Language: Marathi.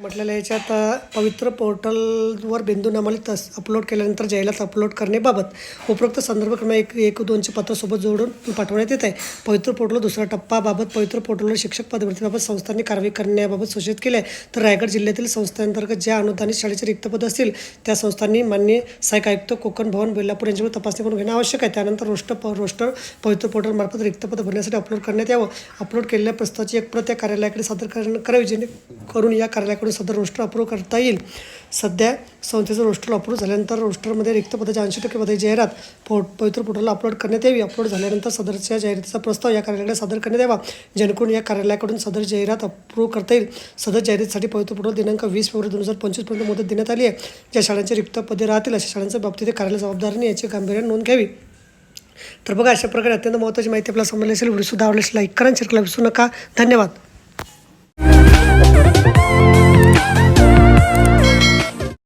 म्हटलेलं याच्यात पवित्र पोर्टलवर बिंदू नामाली तस अपलोड केल्यानंतर जाहिरात अपलोड करण्याबाबत उपरोक्त संदर्भ क्रमांक एक एक दोनचे पत्रासोबत जोडून पाठवण्यात येत आहे. पवित्र पोर्टल दुसरा टप्पाबाबत पवित्र पोर्टलवर शिक्षक पदभरतीबाबत संस्थांनी कारवाई करण्याबाबत सूचित केले आहे तर रायगड जिल्ह्यातील संस्थांतर्गत ज्या अनुदानित शाळेचे रिक्त पद असतील त्या संस्थांनी मान्य सहाय्यक आयुक्त कोकण भवन बेल्लापूर यांच्यावर तपासणी करून घेणं आवश्यक आहे. त्यानंतर रोस्टर प रोस्टर पवित्र पोर्टलमार्फत रिक्त पद भरण्यासाठी अपलोड करण्यात यावं. अपलोड केलेल्या प्रस्तावाची एक प्रत या कार्यालयाकडे सादर करावी जेणेकरून या कार्यालयाकडून सदर रोस्टर अप्रूव्ह करता येईल. सध्या संस्थेचं रोस्टर अप्रूव्ह झाल्यानंतर रोस्टरमध्ये रिक्त पदाच्या ऐंशी टक्के पदाची जाहिरात पोट पवित्र पोर्टलला अपलोड करण्यात यावी. अपलोड झाल्यानंतर सदरच्या जाहिरातीचा प्रस्ताव या कार्यालयाकडे सादर करण्यात यावा. जेणेकरून या कार्यालयाकडून सदर जाहिरात अप्रूव्ह करता येईल. सदर जाहिरातीसाठी पवित्र पोर्टल दिनांक वीस फेब्रुवारी दोन हजार पंचवीसपर्यंत मुदत देण्यात आली आहे. ज्या शाळांचे रिक्त पदे राहतील अशा शाळांच्या बाबतीत कार्यालय जबाबदारीने याची गांभीर्याने नोंद घ्यावी. तर बघा अशा प्रकारे अत्यंत महत्त्वाची माहिती आपल्याला समजली असेल. व्हिडिओ सुद्धा आवडल्यास लाईक करा शेअर करायला विसरू नका. धन्यवाद.